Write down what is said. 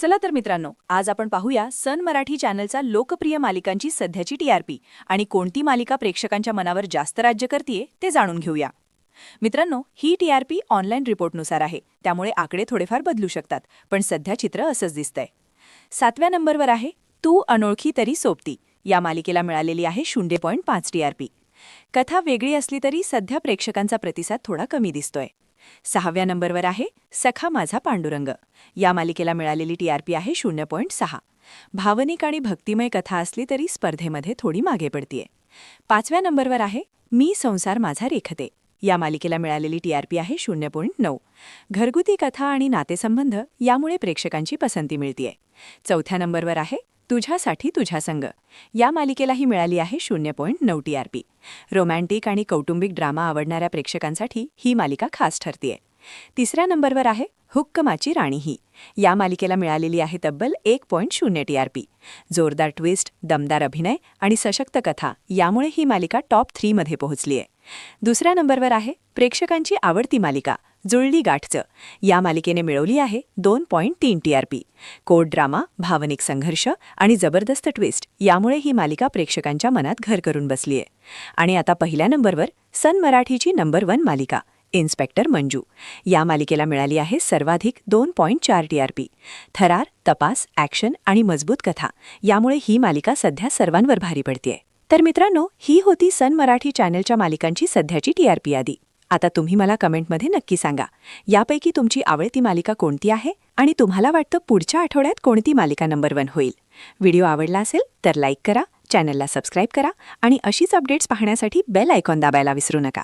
चला तर मित्रांनो आज आपण पाहूया सन मराठी चॅनलचा लोकप्रिय मालिकांची सध्याची टीआरपी आणि कोणती मालिका प्रेक्षकांच्या मनावर जास्त राज्य करतीये ते जाणून घेऊया. मित्रांनो ही टीआरपी ऑनलाईन रिपोर्टनुसार आहे. त्यामुळे आकडे थोडेफार बदलू शकतात पण सध्या चित्र असंच दिसतंय. सातव्या नंबरवर आहे तू अनोळखी तरी सोबती. या मालिकेला मिळालेली आहे शून्य पॉईंट पाच टीआरपी कथा वेगळी असली तरी सध्या प्रेक्षकांचा प्रतिसाद थोडा कमी दिसतोय. सहाव्या नंबरवर आहे सखा माझा पांडुरंग. या मालिकेला मिळालेली टीआरपी आहे शून्य पॉईंट सहा. भावनिक आणि भक्तिमय कथा असली तरी स्पर्धेमध्ये थोडी मागे पडतीये. पाचव्या नंबरवर आहे मी संसार माझा रेखते. या मालिकेला मिळालेली टीआरपी आहे शून्य पॉईंट नऊ. घरगुती कथा आणि नातेसंबंध यामुळे प्रेक्षकांची पसंती मिळतीये. चौथ्या नंबरवर आहे तुझ्यासाठी तुझ्या संघ या मालिकेलाही मिळाली आहे शून्य पॉईंट नऊ टी आर पी. रोमॅन्टिक आणि कौटुंबिक ड्रामा आवडणाऱ्या प्रेक्षकांसाठी ही मालिका खास ठरतीये. तिसऱ्या नंबरवर आहे हुक्कमाची राणी ही या मालिकेला मिळालेली आहे तब्बल एक पॉईंट शून्य टीआरपी जोरदार ट्विस्ट दमदार अभिनय आणि सशक्त कथा यामुळे ही मालिका टॉप थ्रीमध्ये पोहोचली आहे. दुसऱ्या नंबरवर आहे प्रेक्षकांची आवडती मालिका जुळली गाठचं. या मालिकेने मिळवली आहे दोन पॉईंट तीन टीआरपी कोड ड्रामा भावनिक संघर्ष आणि जबरदस्त ट्विस्ट यामुळे ही मालिका प्रेक्षकांच्या मनात घर करून बसलीय. आणि आता पहिल्या नंबरवर सन मराठीची नंबर वन मालिका इन्स्पेक्टर मंजू. या मालिकेला मिळाली आहे सर्वाधिक दोन पॉईंट चार टी आर पी. थरार तपास ॲक्शन आणि मजबूत कथा. यामुळे ही मालिका सध्या सर्वांवर भारी पडतेय. तर मित्रांनो ही होती सन मराठी चॅनलच्या मालिकांची सध्याची टी आर पी यादी. आता तुम्ही मला कमेंटमध्ये नक्की सांगा यापैकी तुमची आवडती मालिका कोणती आहे आणि तुम्हाला वाटतं पुढच्या आठवड्यात कोणती मालिका नंबर वन होईल? व्हिडिओ आवडला असेल तर लाईक करा चॅनलला सबस्क्राईब करा आणि अशीच अपडेट्स पाहण्यासाठी बेल आयकॉन दाबायला विसरू नका.